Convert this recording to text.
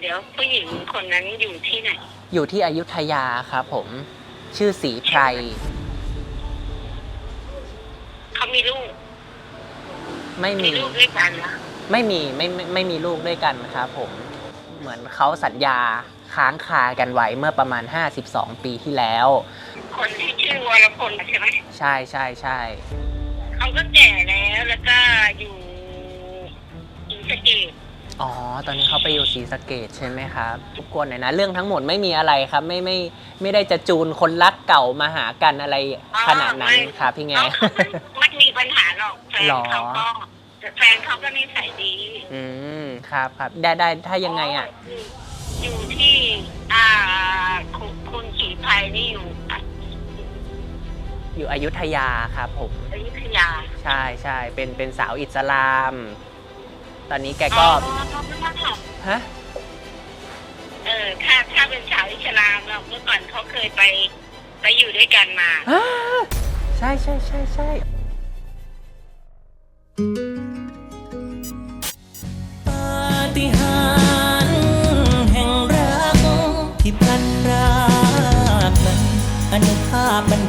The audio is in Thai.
เดี๋ยวผู้หญิงคนนั้นอยู่ที่ไหน อยู่ที่อยุธยาครับผม ชื่อสีไพรเขามีลูก ไม่มีมีลูกด้วยกันนะไม่มีไม่ไม่ไม่มีลูกด้วยกันครับผม เหมือนเขาสัญญาค้างคากันไว้เมื่อประมาณ 52 ปีที่แล้ว คนที่ชื่อวรพลใช่ไหมใช่ใช่ใช่เขาก็แก่แล้วแล้วก็อยู่อินสเกต อ๋อ ตอนนี้เขาไปอยู่ศรีสะเกดใช่ไหมครับทุกคนหน่อยนะ เรื่องทั้งหมดไม่มีอะไรครับ ไม่ไม่ไม่ได้จะจูนคนรักเก่ามาหากันอะไรขนาดนั้นครับพี่แงเขาไม่มีปัญหาหรอกแฟนหรอเขาก็แฟนเขาก็นิสัยดี อืม ครับครับ ได้ได้ถ้ายังไงอะ อยู่ที่อ่าคุณคุณศรีภัยนี่อยู่อะอยู่อยุธยาครับผม อยุธยา ใช่ใช่เป็นเป็นสาวอิสลาม ตอนนี้แกก็อ๋อฮะเออถ้าถ้าเป็นสาวอิสลามเราเมื่อก่อนเขาเคยไปไปอยู่ด้วยกันมาอ่าใช่ใช่ใช่ใช่ปาฏิหาริย์แห่งรักที่พลันพรากนั้นอนุภาพบัน